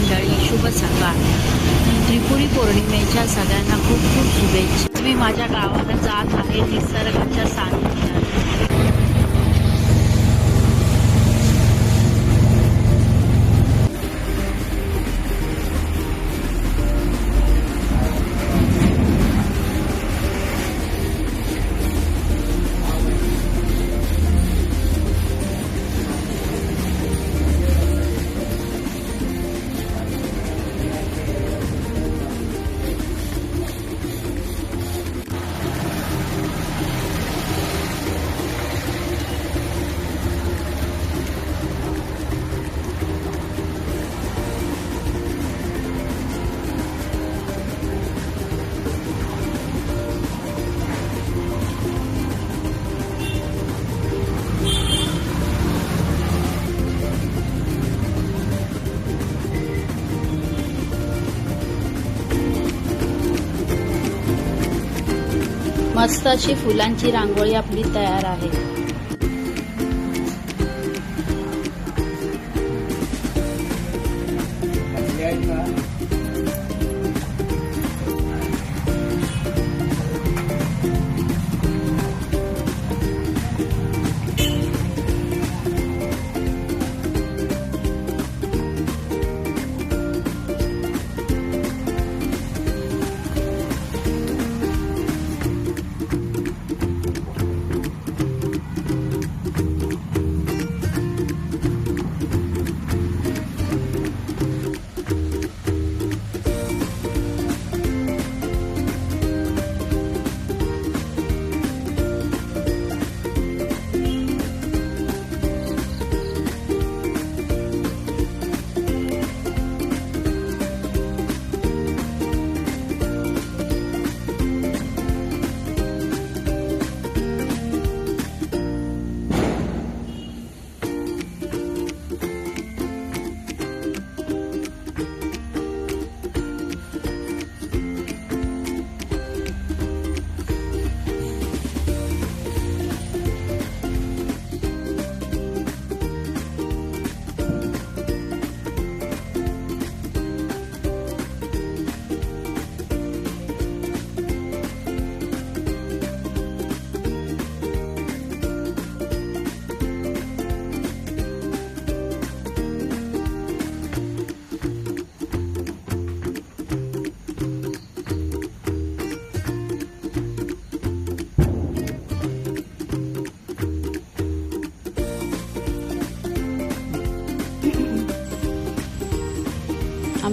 मंडळी शुभ सकाळ. त्रिपुरी पौर्णिमेच्या सगळ्यांना खूप खूप शुभेच्छा. मी माझ्या गावाला जात आहे निसर्गाच्या सानिध्यात मस्त अशी फुलांची रांगोळी आपली तयार आहे.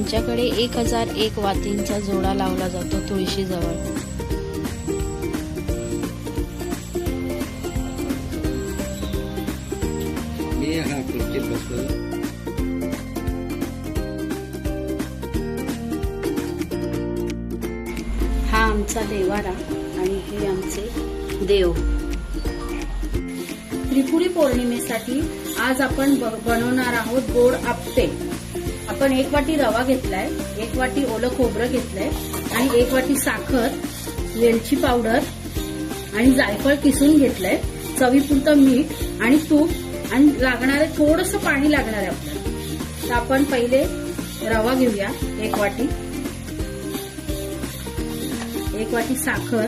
आमच्याकडे एक हजार एक वातींचा जोडा लावला जातो तुळशीजवळ. हा हा आमचा देवारा आणि हे आमचे देव. त्रिपुरी पौर्णिमेसाठी आज आपण बनवणार आहोत गोड आप्पे आपण एक वाटी रवा घेतलाय एक वाटी ओलं खोबरं घेतलंय आणि एक वाटी साखर वेलची पावडर आणि जायफळ किसून घेतलंय चवीपुरतं मीठ आणि तूप आणि लागणारे थोडस पाणी लागणार आहे आपल्याला. तर आपण पहिले रवा घेऊया एक वाटी. एक वाटी साखर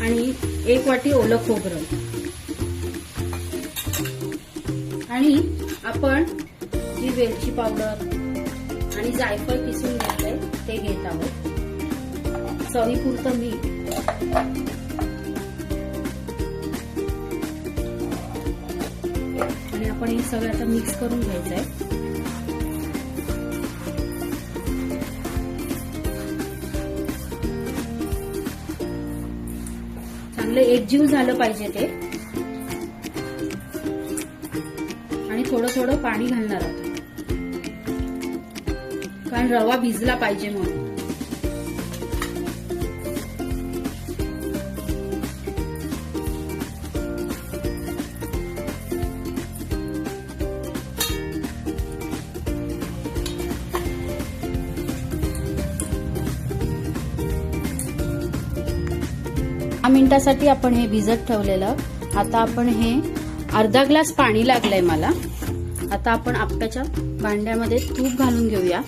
आणि एक वाटी ओलं खोबरं. आणि आपण जी वेलची पावडर आणि जायफळ किसून घेतलंय ते घेत आहोत. चवीपुरतं मीठ. आणि आपण हे सगळं आता मिक्स करून घ्यायचं आहे चांगलं एकजीव झालं पाहिजे ते. थोडं थोडं पाणी घालणार आहोत. कारण रवा भिजला पाहिजे म्हणून. दहा मिनिटासाठी आपण हे भिजत ठेवलेलं. आता आपण हे अर्धा ग्लास पाणी लागलंय मला. आता आपण आप्याच्या भांड्यामध्ये तूप घालून घेऊया.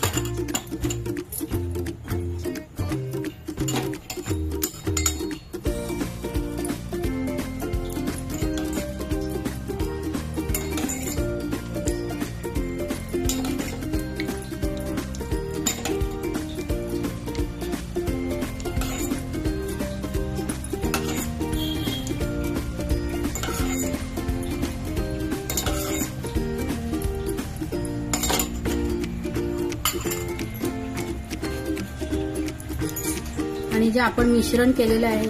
जे आपण मिश्रण केलेलं आहे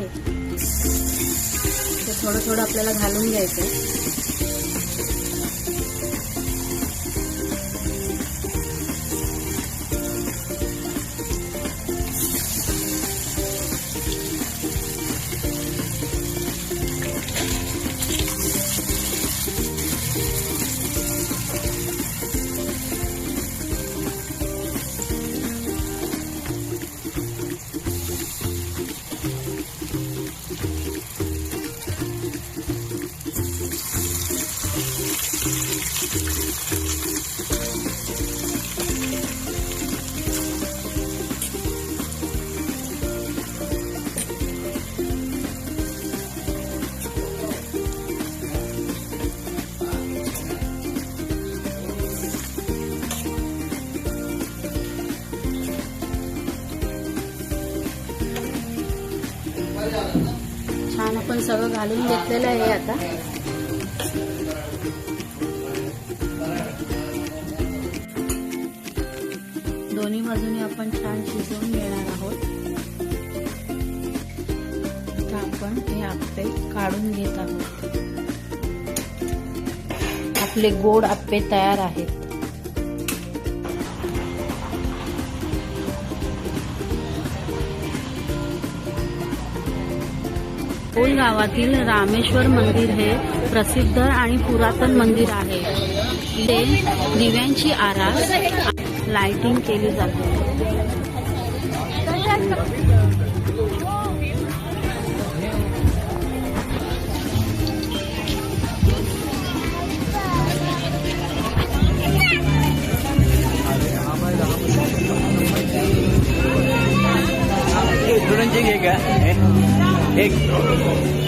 ते थोडं थोडं आपल्याला घालून घ्यायचं आपण सगळं घालून घेतलेलं आहे आता. दोन्ही बाजूने आपण छान शिजवून घेणार आहोत. आता आपण हे आप्पे काढून घेत आहोत. आपले गोड आप्पे तयार आहेत. अकोल गावातील रामेश्वर मंदिर हे प्रसिद्ध आणि पुरातन मंदिर आहे. इथे दिव्यांची आरास लाइटिंग केली जाते. घे का? एक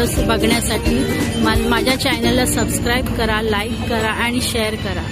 व्हिडिओज बघण्यासाठी माझ्या चॅनलला सबस्क्राईब करा लाईक करा आणि शेअर करा.